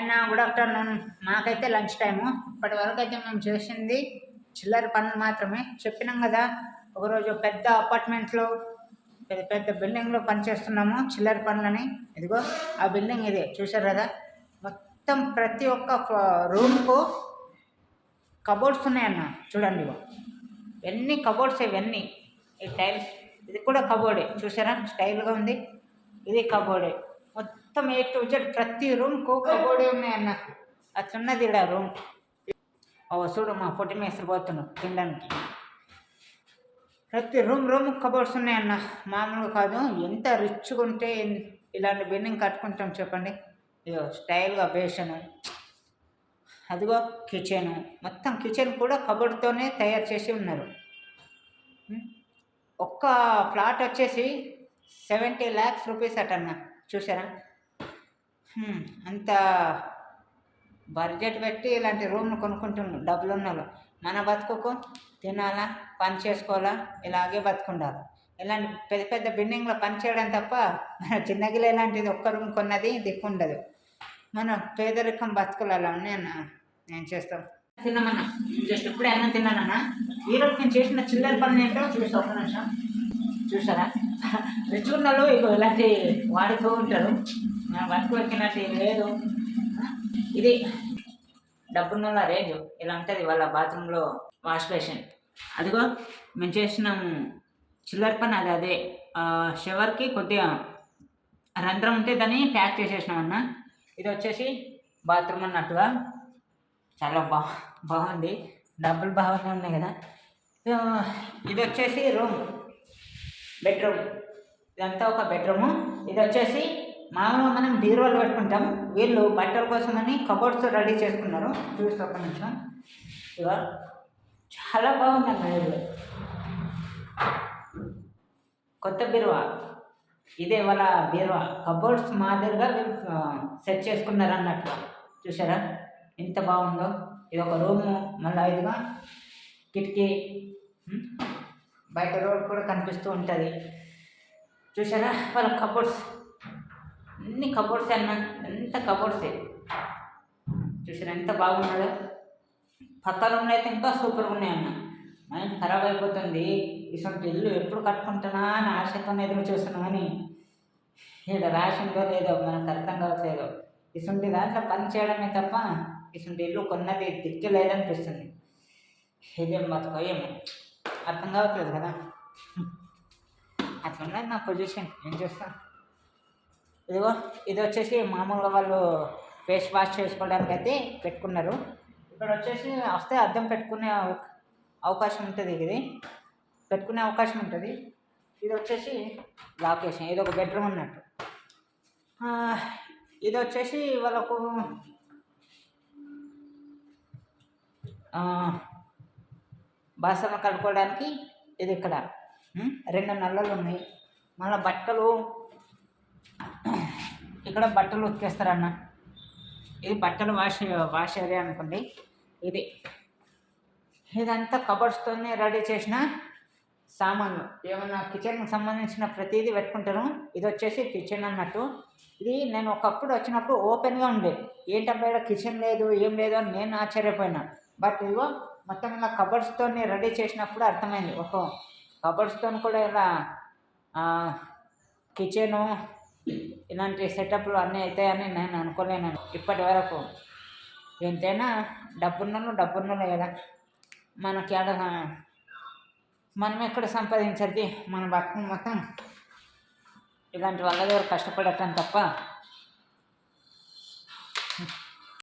ఆయన good afternoon మాకైతే lunch time. ఇప్పటి వరకు అయితే మేము చేసింది చిల్లర పనులు మాత్రమే. చెప్పినాం కదా ఒకరోజు పెద్ద అపార్ట్మెంట్లో పెద్ద పెద్ద బిల్డింగ్లో పనిచేస్తున్నాము చిల్లర పనులని. ఇదిగో ఆ బిల్డింగ్ ఇదే చూశారు కదా? మొత్తం ప్రతి ఒక్క రూమ్కు కబోర్డ్స్ ఉన్నాయన్న. చూడండి ఇగో. ఎన్ని కబోర్డ్స్ ఇవన్నీ? ఈ టైల్స్. ఇది కూడా కబోర్డే. చూసారా స్టైల్గా ఉంది. ఇది కబోర్డే. మొత్తం ఏ టు జెడ్ ప్రతి రూమ్కు కబోర్డే ఉన్నాయన్న అట్లున్నది ఇక్కడ రూమ్ ఓ చూడు మా పొట్టి మేస్త్రి పోతున్నాం తినడానికి. ప్రతి రూమ్ రూమ్ కబోర్డ్స్ ఉన్నాయన్న మామూలుగా కాదు ఎంత రిచ్గా ఉంటే ఇలాంటి బిల్డింగ్ కట్టుకుంటాం చెప్పండి. ఇదో స్టైల్గా బేషను అదిగో కిచెన్ మొత్తం కిచెన్ కూడా కబోర్డ్తోనే తయారు చేసి ఉన్నారు. ఒక్క ఫ్లాట్ వచ్చేసి సెవెంటీ ల్యాక్స్ రూపీస్ అటన్న చూసారా అంత బడ్జెట్ పెట్టి ఇలాంటి రూమ్లు కొనుక్కుంటున్నాం డబ్బులు ఉన్న వాళ్ళు మన బతుకుకు తినాలా పని చేసుకోవాలా ఇలాగే బతుకుండాలి. ఇలాంటి పెద్ద పెద్ద బిల్డింగ్లో పని చేయడం తప్ప మన చిన్నగిల ఇలాంటిది ఒక్క రూమ్ కొన్నది దిక్కు ఉండదు మన పేదరికం బతుకులు అలా ఉన్నాయన్న నేను చేస్తాం? తిన్నామన్నా జస్ట్ ఇప్పుడే అన్నం తిన్నానన్నా. ఈరోజు నేను చేసిన చిల్లర పని ఏంటో చూసి ఒక నిమిషం. చూసారా? రిచుకున్నలు ఇగో ఇలాంటి వాడుతూ ఉంటారు. నా వర్క్ ఎక్కినట్టు లేదు. ఇది డబ్బున్న రేంజ్. ఇలా ఉంటుంది వాళ్ళ బాత్రూంలో వాష్ బేసిన్ అదిగో మేము చేసినాము చిల్లర పని అది అదే. షవర్కి కొద్దిగా రంధ్రం ఉంటే దాన్ని ప్యాక్ చేసేసినాం అన్న. ఇది వచ్చేసి బాత్రూమ్ అన్నట్టుగా. చాలా బా బాగుంది. డబ్బులు బాగానే ఉన్నాయి కదా. ఇది వచ్చేసి రూమ్. బెడ్రూమ్. ఇదంతా ఒక బెడ్రూము. ఇది వచ్చేసి మామూలుగా మనం బీరువాలు పెట్టుకుంటాం వీళ్ళు బట్టల కోసమని కబోర్డ్స్ రెడీ చేసుకున్నారు. చూసి ఒక నిమిషం. ఇక చాలా బాగుందన్న ఇది. కొత్త బీరువా? ఇదే వాళ్ళ బీరువా. కబోర్డ్స్ మాదిరిగా వీళ్ళు సెట్ చేసుకున్నారు అన్నట్లు చూసారా ఎంత బాగుందో. ఇది ఒక రూము. మళ్ళీ ఇదిగా. కిటికీ. బయట రోడ్ కూడా కనిపిస్తూ ఉంటుంది. చూసారా వాళ్ళ కబోర్డ్స్. అన్ని కబోర్డ్స్ అన్న? ఎంత కబోర్డ్సే చూసారా ఎంత బాగున్నాడో. పక్క రూమ్లో అయితే ఇంకా సూపర్గా ఉన్నాయి అన్న. మైండ్ ఖరాబ్ అయిపోతుంది. ఇటువంటి ఇల్లు ఎప్పుడు కట్టుకుంటానా అని ఆశతో ఎదురు చూస్తున్నా కానీ ఇక్కడ రాసిందో లేదో మనకు అర్థం కావట్లేదు. ఇటువంటి దాంట్లో పని చేయడమే తప్ప ఇటువంటి ఇల్లు కొన్నది దిక్కు లేదనిపిస్తుంది. ఇదేం బతుకో ఏమో. అర్థం కావట్లేదు కదా. అట్లా ఉన్నది నా పొజిషన్ ఏం చేస్తాను ఇదిగో ఇది వచ్చేసి మామూలుగా వాళ్ళు ఫేస్ వాష్ చేసుకోవడానికి అయితే పెట్టుకున్నారు. ఇక్కడ వచ్చేసి వస్తే అద్దం పెట్టుకునే అవకాశం ఉంటుంది ఇది. పెట్టుకునే అవకాశం ఉంటుంది. ఇది వచ్చేసి లాకేషన్ ఇది ఒక బెడ్రూమ్ అన్నట్టు. ఇది వచ్చేసి వాళ్ళకు బాసన కడుక్కోవడానికి ఇది ఇక్కడ రెండు నల్లలు ఉన్నాయి. మళ్ళీ బట్టలు ఇక్కడ బట్టలు ఉతికేస్తారన్న ఇది బట్టలు వాష్ వాష్ ఏరియా అనుకోండి. ఇది ఇదంతా కబర్డ్స్తోనే రెడీ చేసిన సామాన్లు. ఏమన్నా కిచెన్కి సంబంధించిన ప్రతిదీ పెట్టుకుంటాను. ఇది వచ్చేసి కిచెన్ అన్నట్టు. ఇది నేను ఒకప్పుడు వచ్చినప్పుడు ఓపెన్గా ఉండే. ఏంటబ్బా కిచెన్ లేదు ఏం లేదు అని నేను ఆశ్చర్యపోయినా. బట్ ఇదిగో మొత్తం ఇలా కబర్డ్స్తో రెడీ చేసినప్పుడు అర్థమైంది. ఓహో కబర్డ్స్తో కూడా ఇలా కిచెను ఇలాంటి సెటప్లు అన్నీ అవుతాయని నేను అనుకోలేను. ఇప్పటి వరకు ఎంతైనా డబ్బున్నోళ్ళు డబ్బున్నోళ్ళు కదా. మనకి ఆడ మనం ఎక్కడ సంపాదించేది? మన బతుకు మొత్తం ఇలాంటి వాళ్ళ దగ్గర కష్టపడటం తప్ప